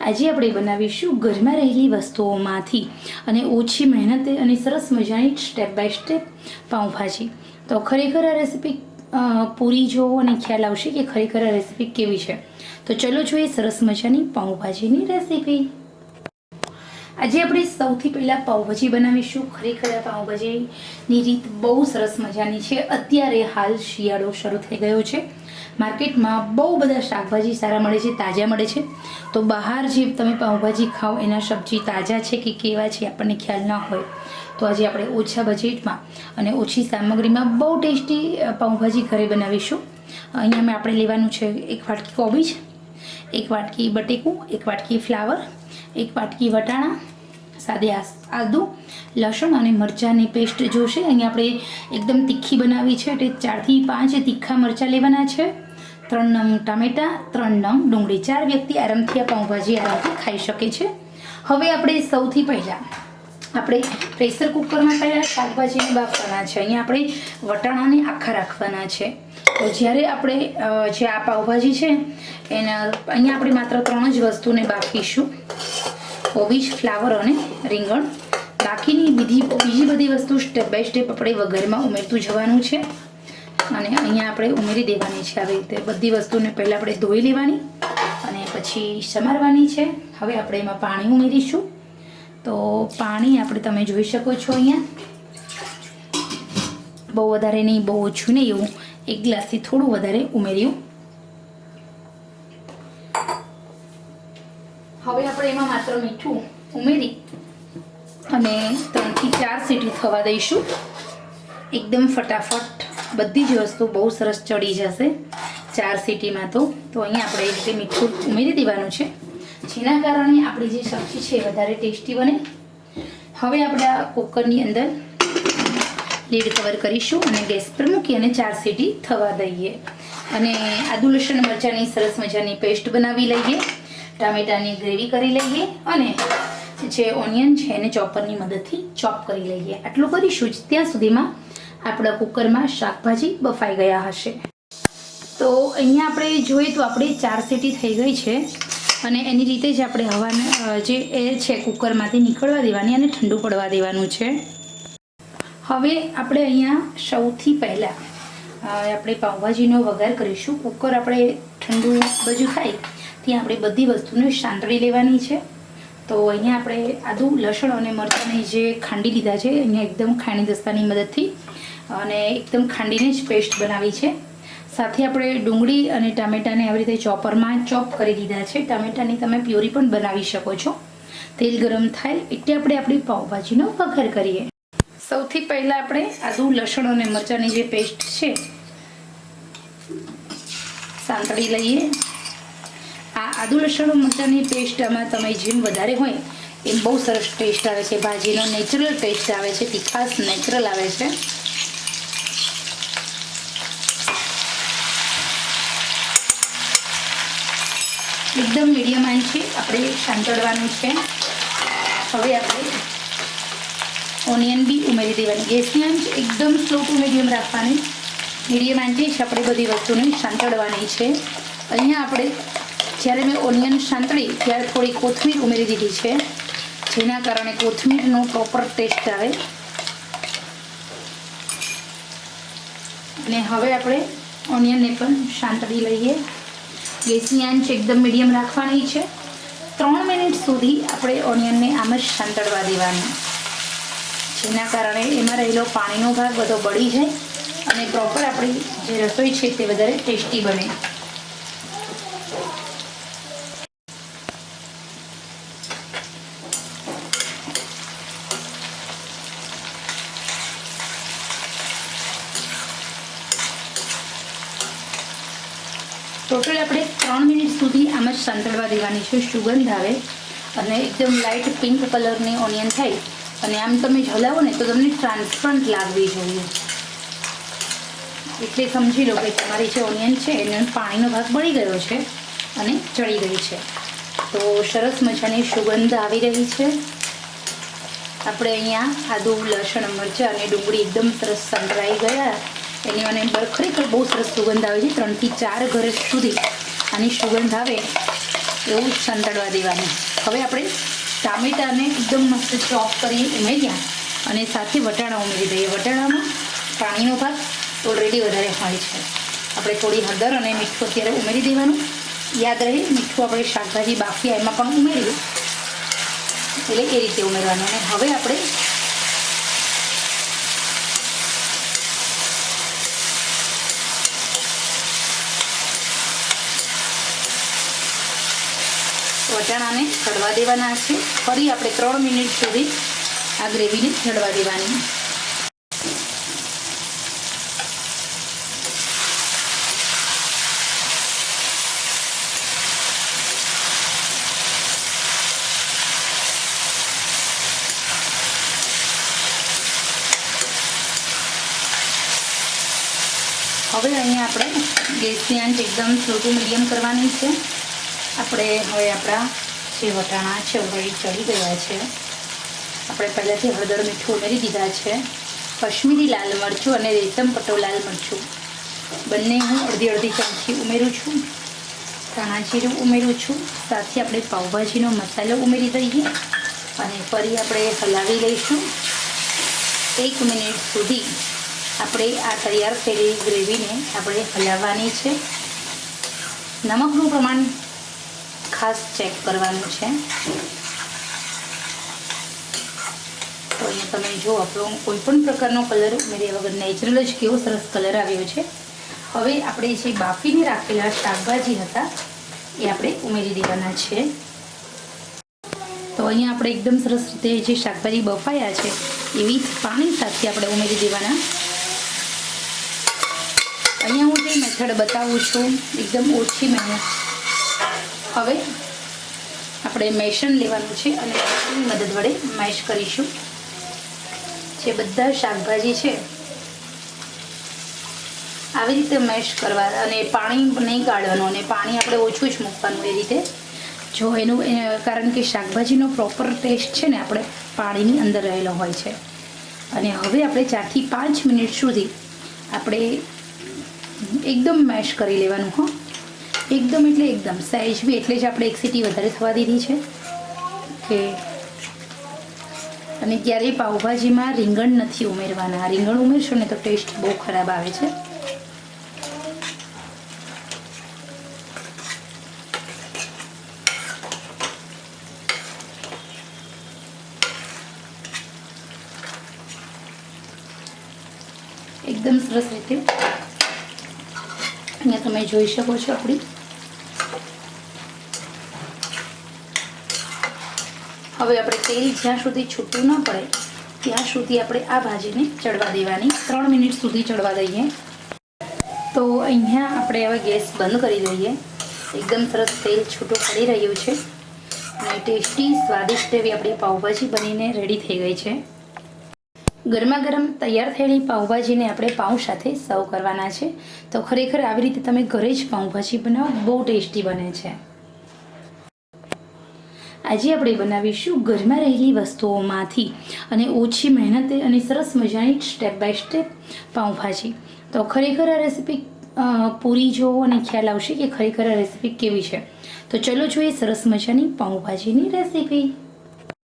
આજે આપણે બનાવીશું ઘરમાં રહેલી વસ્તુઓમાંથી અને ઓછી મહેનતે અને સરસ મજાની સ્ટેપ બાય સ્ટેપ પાઉંભાજી. તો ખરેખર આ રેસીપી પૂરી જોવો અને ખ્યાલ આવશે કે ખરેખર આ રેસીપી કેવી છે. તો ચલો જોઈએ સરસ મજાની પાઉંભાજીની રેસીપી આજે આપણે સૌથી પહેલાં પાઉંભાજી બનાવીશું. ખરેખર આ પાઉંભાજીની રીત બહુ સરસ મજાની છે. અત્યારે હાલ શિયાળો શરૂ થઈ ગયો છે. માર્કેટમાં બહુ બધા શાકભાજી સારા મળે છે, તાજા મળે છે. તો બહાર જે તમે પાઉંભાજી ખાઓ, એના સબ્જી તાજા છે કે કેવા છે, આપણને ખ્યાલ ન હોય, તો આજે આપણે ઓછા બજેટમાં અને ઓછી સામગ્રીમાં બહુ ટેસ્ટી પાઉંભાજી ઘરે બનાવીશું. અહીંયા મેં આપણે લેવાનું છે એક વાટકી કોબીજ, એક વાટકી બટેકું, એક વાટકી ફ્લાવર, એક વાટકી વટાણા સાદે આદુ, લસણ અને મરચાંની પેસ્ટ જોશે. અહીંયા આપણે એકદમ તીખી બનાવી છે એટલે ચારથી પાંચ તીખા મરચાં લેવાના છે. ત્રણ નંગ ટામેટાં, ત્રણ નંગ ડુંગળી. ચાર વ્યક્તિ આરામથી આ પાઉંભાજી આરામથી ખાઈ શકે છે. હવે આપણે સૌથી પહેલાં આપણે પ્રેશર કુકરમાં પહેલાં શાકભાજીને બાફવાના છે. અહીંયા આપણે વટાણાને આખા રાખવાના છે. તો જ્યારે આપણે જે આ પાઉંભાજી છે, એના, અહીંયા આપણે માત્ર ત્રણ જ વસ્તુને બાફીશું. કોબીજ ફ્લાવર અને રીંગણ. બાકીની બીજી બીજી બધી વસ્તુ સ્ટેપ બાય સ્ટેપ આપણે વઘારમાં ઉમેરતું જવાનું છે. અને અહીંયા આપણે ઉમેરી દેવાની છે આવી રીતે. બધી વસ્તુને પહેલાં આપણે ધોઈ લેવાની અને પછી સમારવાની છે. હવે આપણે એમાં પાણી ઉમેરીશું. તો પાણી આપણે તમે જોઈ શકો છો અહીંયા. બહુ વધારે નહીં, બહુ ઓછું નહીં એવું. એક ગ્લાસથી થોડું વધારે ઉમેર્યું હવે આપણે એમાં માત્ર મીઠું ઉમેરી અને ત્રણથી ચાર સીટી થવા દઈશું. એકદમ ફટાફટ બધી જ વસ્તુ બહુ સરસ ચડી જશે ચાર સીટીમાં તો. તો અહીંયા આપણે એ રીતે મીઠું ઉમેરી દેવાનું છે. જેના કારણે આપણી જે સબ્જી છે વધારે ટેસ્ટી બને. હવે આપણે આ કુકરની અંદર લીડ કવર કરીશું અને ગેસ પર મૂકી અને ચાર સીટી થવા દઈએ. અને આદુ લસણ મરચાંની સરસ મજાની પેસ્ટ બનાવી લઈએ. ટામેટાની ગ્રેવી કરી લઈએ અને જે ઓનિયન છે એને ચોપરની મદદથી ચોપ કરી લઈએ. આટલું કરીશું જ. ત્યાં સુધીમાં આપણા કુકરમાં શાકભાજી બફાઈ ગયા હશે. તો અહીંયા આપણે જોઈએ તો આપણી ચાર સીટી થઈ ગઈ છે અને એની રીતે જ આપણે હવાને જે એર છે કુકરમાંથી નીકળવા દેવાની અને ઠંડુ પડવા દેવાનું છે. હવે આપણે અહીંયા સૌથી પહેલાં આપણે પાઉંભાજીનો વઘાર કરીશું. કુકર આપણે ઠંડુ બધું થાય ત્યાં આપણે બધી વસ્તુને સાંતળી લેવાની છે. તો અહીંયા આપણે આદુ, લસણ અને મરચાંની જે ખાંડી લીધા છે અહીંયા એકદમ ખાંડી દસ્તાની મદદથી અને એકદમ ખાંડીને જ પેસ્ટ બનાવી છે. સાથે આપણે ડુંગળી અને ટામેટાને આવી રીતે ચોપરમાં ચોપ કરી દીધા છે. ટામેટાની તમે પ્યોરી પણ બનાવી શકો છો. તેલ ગરમ થાય એટલે આપણે આપણી પાઉંભાજીનો વઘાર કરીએ. સૌથી પહેલાં આપણે આદુ, લસણ અને મરચાંની જે પેસ્ટ છે, સાંતળી લઈએ. આદુ લસણ મરચાંની પેસ્ટ આમાં તમે જેમ વધારે હોય એમ બહુ સરસ ટેસ્ટ આવે છે. ભાજીનો નેચરલ ટેસ્ટ આવે છે. તીખાસ નેચરલ આવે છે. એકદમ મીડિયમ આંચે આપણે સાંતળવાનું છે. હવે આપણે ઓનિયન બી ઉમેરી દેવાની. ગેસની આંચ એકદમ સ્લો ટુ મીડિયમ રાખવાની. મીડિયમ આંચે આપણે બધી વસ્તુને સાંતળવાની છે. અહીંયા આપણે જ્યારે મેં ઓનિયન સાંતળી, ત્યારે થોડી કોથમીર ઉમેરી દીધી છે, જેના કારણે કોથમીરનો પ્રોપર ટેસ્ટ આવે. અને હવે આપણે ઓનિયનને પણ સાંતળી લઈએ. ગેસની આંચ એકદમ મીડિયમ રાખવાની છે. ત્રણ મિનિટ સુધી આપણે ઓનિયનને આમ જ સાંતળવા દેવાની. જેના કારણે એમાં રહેલો પાણીનો ભાગ બધો બળી જાય અને પ્રોપર આપણી જે રસોઈ છે તે વધારે ટેસ્ટી બને. ટોટલ આપણે ત્રણ મિનિટ સુધી આમ જ સાંતળવા દેવાની છે. સુગંધ આવે અને એકદમ લાઇટ પિંક કલરની ઓનિયન થાય. અને આમ તમે હલાવો ને તો તમને ટ્રાન્સપરન્ટ લાગવી જોઈએ. એટલે સમજી લો કે તમારી જે ઓનિયન છે એનો પાણીનો ભાગ બળી ગયો છે અને ચડી ગઈ છે. તો સરસ મજાની સુગંધ આવી રહી છે. આપણે અહીંયા આદુ, લસણ, મરચાં અને ડુંગળી એકદમ સરસ સંતરાઈ ગયા. એની અને બર- ખરેખર બહુ સરસ સુગંધ આવે છે, ત્રણથી ચાર ઘર સુધી. આની સુગંધ આવે એવું સંતળવા દેવાનું. હવે આપણે ટામેટાને એકદમ મસ્ત ચોપ કરી ઉમેર્યા અને સાથે વટાણા ઉમેરી દઈએ. વટાણામાં પાણીનો ભાગ ઓલરેડી વધારે હોય છે. આપણે થોડી હળદર અને મીઠું અત્યારે ઉમેરી દેવાનું. યાદ રહે, મીઠું આપણે શાકભાજી બાફી એમાં પણ ઉમેરીએ એટલે એ રીતે ઉમેરવાનું. અને હવે આપણે વટાણાને ચડવા દેવાના છે. ફરી આપણે ત્રણ મિનિટ સુધી આ ગ્રેવીને ચડવા દેવાની. હવે અહીંયા આપણે ગેસની આંચ એકદમ સ્લો મીડિયમ કરવાની છે. આપણે હવે આપણા જે વટાણા છે ઓલરેડી ચડી ગયા છે. આપણે પહેલાંથી હળદર મીઠું ઉમેરી દીધા છે. કશ્મીરી લાલ મરચું અને રેશમ પટો લાલ મરચું. બંને હું અડધી અડધી ચમચી ઉમેરું છું. ધાણા જીરું ઉમેરું છું. સાથે આપણે પાઉંભાજીનો મસાલો ઉમેરી દઈએ. અને ફરી આપણે હલાવી લઈશું. એક મિનિટ સુધી આપણે આ તૈયાર થયેલી ગ્રેવીને આપણે હલાવવાની છે. નમકનું પ્રમાણ ખાસ ચેક કરવાનું છે. તો અહીંયા તમે જો આપણો કોઈ પણ પ્રકારનો કલર ઉમેર્યા વગર નેચરલ જ કેવો સરસ કલર આવ્યો છે. હવે આપણે જે બાફીને રાખેલા શાકભાજી હતા, એ આપણે ઉમેરી દેવાના છે. તો અહીંયા આપણે એકદમ સરસ રીતે જે શાકભાજી બફાયા છે, એવી પાણી સાથે આપણે ઉમેરી દેવાના. અહીંયા હું જે મેથડ બતાવું છું, એકદમ ઓછી મહેનત હવે આપણે મેશન લેવાનું છે અને મેશનની મદદ વડે મેશ કરીશું. જે બધા શાકભાજી છે, આવી રીતે મેશ કરવા અને પાણી નહીં કાઢવાનું અને પાણી આપણે ઓછું જ મૂકવાનું એ રીતે. જો એનું કારણ કે શાકભાજીનો પ્રોપર ટેસ્ટ છે ને આપણે પાણીની અંદર રહેલો હોય છે. અને હવે આપણે ચારથી પાંચ મિનિટ સુધી આપણે એકદમ મેશ કરી લેવાનું, હો. એકદમ એટલે એકદમ. સાઈઝ બી એટલે જ આપણે એક સીટી વધારે થવા દીધી છે. કે અને ક્યારેય પાઉભાજીમાં રીંગણ નથી ઉમેરવાના. રીંગણ ઉમેરશો ને તો ટેસ્ટ બહુ ખરાબ આવે છે. એકદમ સરસ રીતે. અહીંયા તમે જોઈ શકો છો આપણી હવે આપણે તેલ જ્યાં સુધી છૂટું ન પડે, ત્યાં સુધી આપણે આ ભાજીને ચડવા દેવાની. ત્રણ મિનિટ સુધી ચડવા દઈએ. તો અહીંયા આપણે હવે ગેસ બંધ કરી દઈએ. એકદમ સરસ તેલ છૂટું પડી રહ્યું છે. અને ટેસ્ટી, સ્વાદિષ્ટ એવી આપણી પાઉંભાજી બનીને રેડી થઈ ગઈ છે. ગરમા ગરમ તૈયાર થયેલી પાઉંભાજીને આપણે પાઉં સાથે સર્વ કરવાના છે. તો ખરેખર આવી રીતે તમે ઘરે જ પાઉંભાજી બનાવો, બહુ ટેસ્ટી બને છે. આજે આપણે બનાવીશું ઘરમાં રહેલી વસ્તુઓમાંથી અને ઓછી મહેનતે અને સરસ મજાની સ્ટેપ બાય સ્ટેપ પાઉંભાજી. તો ખરેખર આ રેસીપી પૂરી જોવો અને ખ્યાલ આવશે કે ખરેખર આ રેસીપી કેવી છે. તો ચલો જોઈએ સરસ મજાની પાઉંભાજીની રેસીપી